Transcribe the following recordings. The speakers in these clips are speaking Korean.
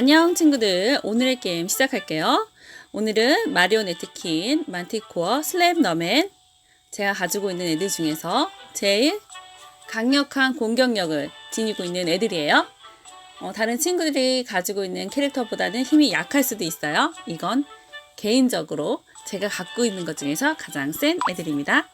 안녕 친구들. 오늘의 게임 시작할게요. 오늘은 마리오네트킨, 만티코어, 슬랩너맨. 제가 가지고 있는 애들 중에서 제일 강력한 공격력을 지니고 있는 애들이에요. 어, 다른 친구들이 가지고 있는 캐릭터보다는 힘이 약할 수도 있어요. 이건 개인적으로 제가 갖고 있는 것 중에서 가장 센 애들입니다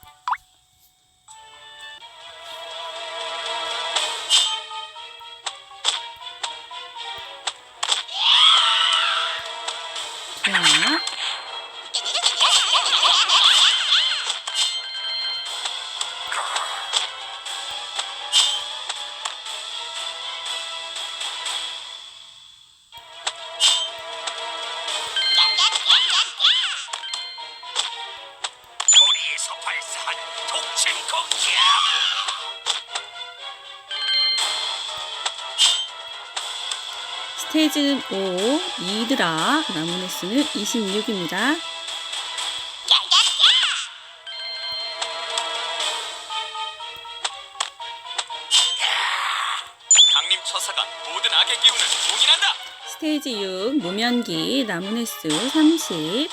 스테이지는 5, 2드라, 남은 횟수는 26입니다. 강림 처사가 모든 악의 기운을 봉인한다 스테이지 6, 무면기, 남은 횟수 30.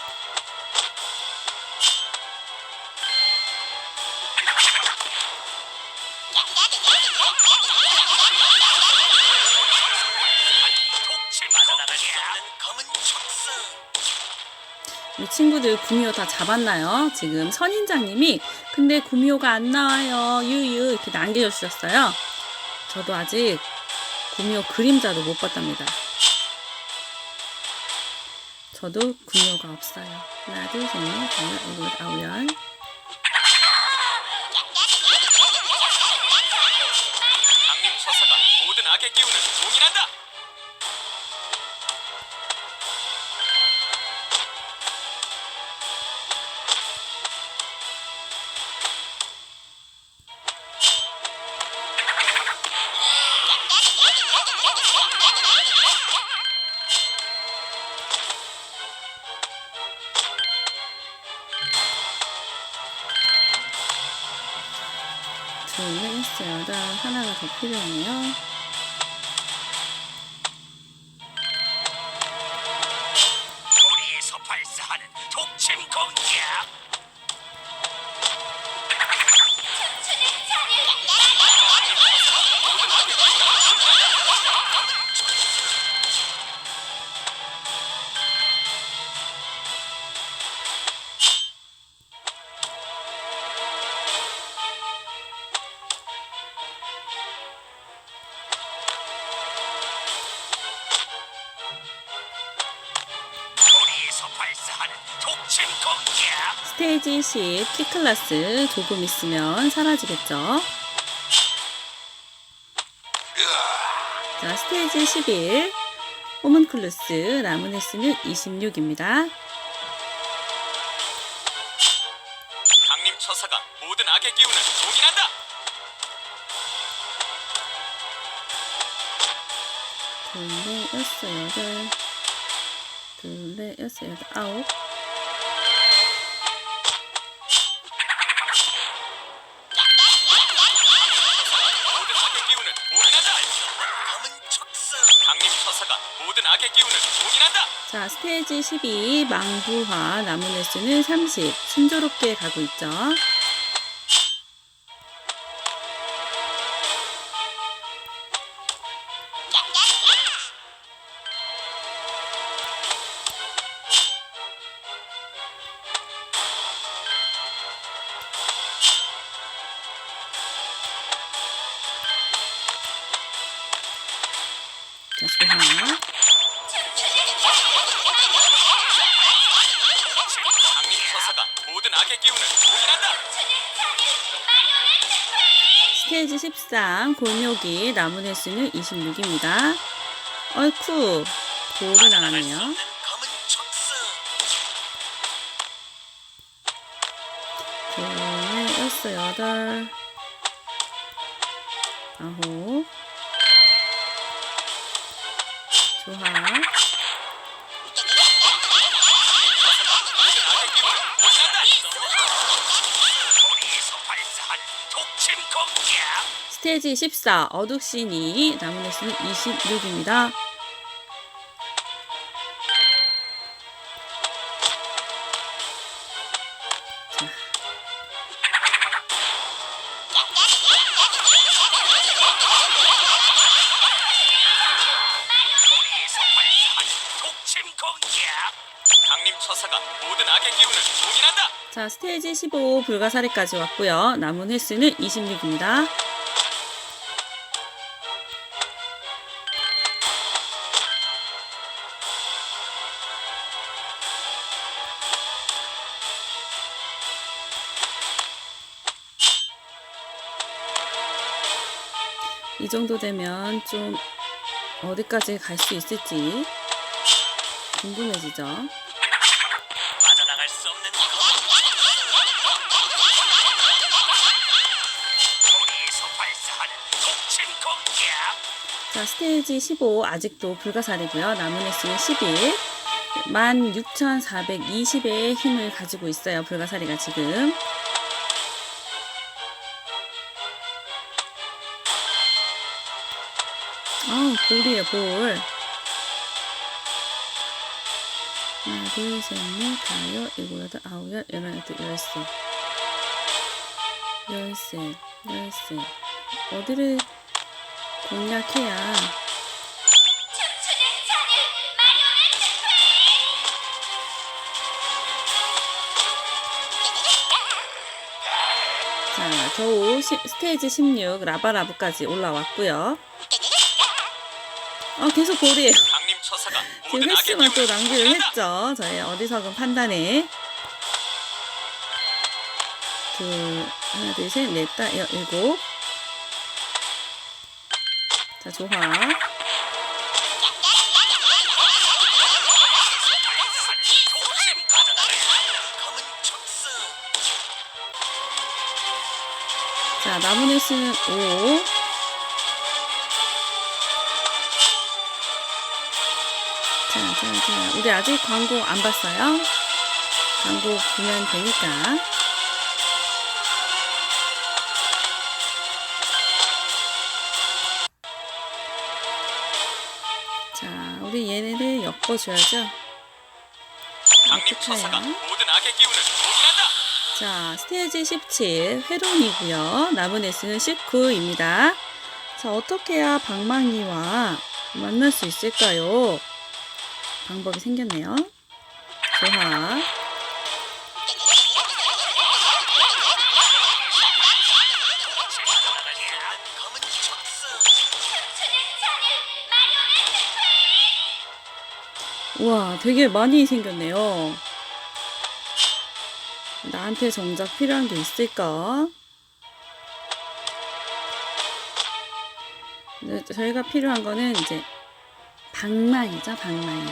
우리 친구들 구미호 다 잡았나요? 지금 선인장님이 근데 구미호가 안 나와요. 유유 이렇게 남겨 주셨어요. 저도 아직 구미호 그림자도 못 봤답니다. 저도 구미호가 없어요. 하나, 둘, 셋, 넷, 다섯, 일곱, 아홉, 열. 하나가 더 필요하네요. 3페이지씩 키클라스 조금 있으면 사라지겠죠. 자, 스테이지 11. 호문클루스 남은 횟수는 26입니다. 강림 처사가 모든 악의 기운을 종인한다. 둘레 여섯 여덟 둘레 여섯 여덟 아홉 스테이지 12 망부화 남은 횟수는 30 순조롭게 가고 있죠. 처사가 모든 악의 기운을 봉인한다 스테이지 13 골묘기 남은 횟수는 26입니다. 어이쿠 돌이 나왔네요. 검은 둘, 넷, 여섯, 여덟, 아홉. 좋아. 스테이지 14 어둑신이 남은 횟수는 26입니다. 자, 스테이지 15 불가사리까지 왔고요. 남은 횟수는 26입니다. 이 정도 되면 좀 어디까지 갈 수 있을지 궁금해지죠. 자, 스테이지 15 아직도 불가사리고요. 남은 횟수는 11. 16,420의 힘을 가지고 있어요. 불가사리가 지금. 아우, 볼이에요, 볼. 하나, 둘, 셋, 넷, 다섯, 일곱, 여덟, 아홉, 열, 열하나, 열둘, 열셋. 열셋, 열셋. 어디를 공략해야. 자 겨우 시- 스테이지 16 라바라브까지 올라왔고요. 어 계속 볼이에요. 지금 횟수만 또 낭비를. 했죠. 저희 어리석은 판단에. 둘 하나 둘 셋 넷 다 여, 일곱 자 촉수. 자 횟수는 5 자, 자, 자. 우리 아직 광고 안 봤어요? 광고 보면 되니까. 자, 우리 얘네를 엮어줘야죠. 기운을 봉인한다. 자, 스테이지 17 회론이고요. 남은 횟수는 19입니다. 자, 어떻게 해야 방망이와 만날 수 있을까요? 방법이 생겼네요. 조화. 우와, 되게 많이 생겼네요. 나한테 정작 필요한 게 있을까? 네, 저희가 필요한 거는 이제 방망이죠, 방망이.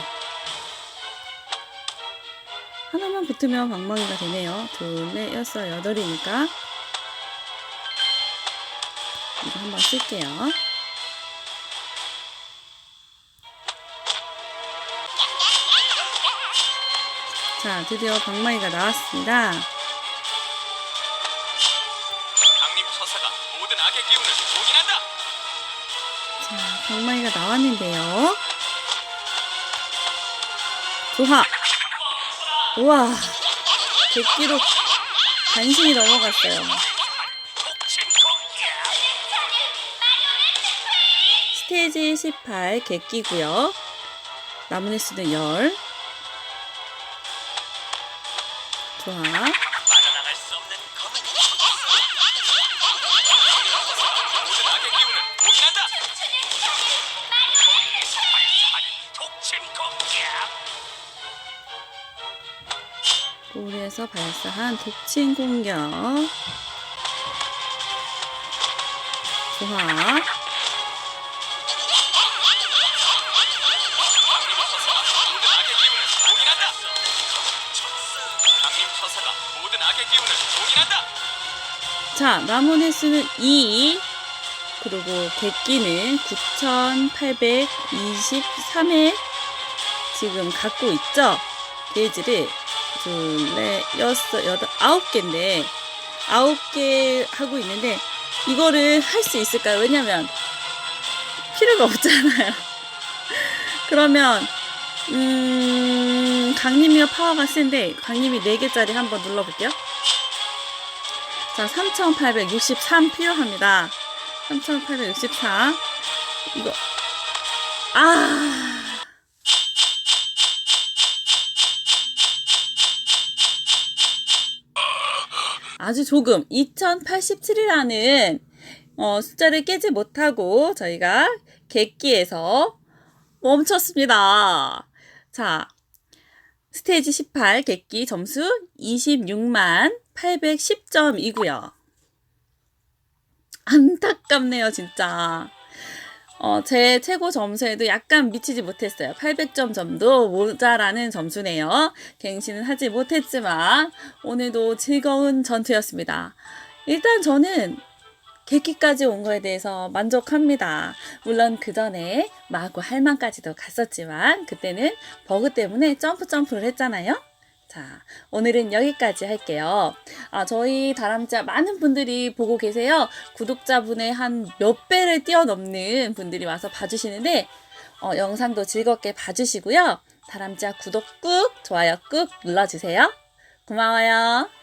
하나만 붙으면 방망이가 되네요. 둘, 넷, 여섯, 여덟이니까. 이거 한번 쓸게요. 자, 드디어 방망이가 나왔습니다. 강림 처사가 모든 악의 기운을 봉인한다. 자, 방망이가 나왔는데요. 조화! 우와! 100기로 간신히 넘어갔어요. 스테이지 18 객기고요. 남은 횟수는 10. 좋아. 볼에서 발사한 독침 공격. 좋아. 자, 횟수는 2. 그리고 객기는 9,823회 지금 갖고 있죠? 게이지를 둘, 넷, 여섯, 여덟, 아홉 개인데 아홉 개 하고 있는데 이거를 할 수 있을까요? 왜냐면 필요가 없잖아요. 그러면 음, 강림이가 파워가 센데 강림이 4개짜리 한번 눌러볼게요. 자, 3863 필요합니다. 3864. 이거. 아! 아주 조금 2087이라는 어, 숫자를 깨지 못하고 저희가 객기에서 멈췄습니다. 자, 스테이지 18 객기 점수 26만 810점이고요. 안타깝네요, 진짜. 어, 제 최고 점수에도 약간 미치지 못했어요. 800점 점도 모자라는 점수네요. 갱신은 하지 못했지만 오늘도 즐거운 전투였습니다. 일단 저는 객기까지 온 거에 대해서 만족합니다. 물론 그 전에 마구 할망까지도 갔었지만 그때는 버그 때문에 점프 점프를 했잖아요. 자, 오늘은 여기까지 할게요. 아, 저희 다람쥐 많은 분들이 보고 계세요. 구독자분의 한 몇 배를 뛰어넘는 분들이 와서 봐주시는데, 어, 영상도 즐겁게 봐주시고요. 다람쥐 구독 꾹, 좋아요 꾹 눌러주세요. 고마워요.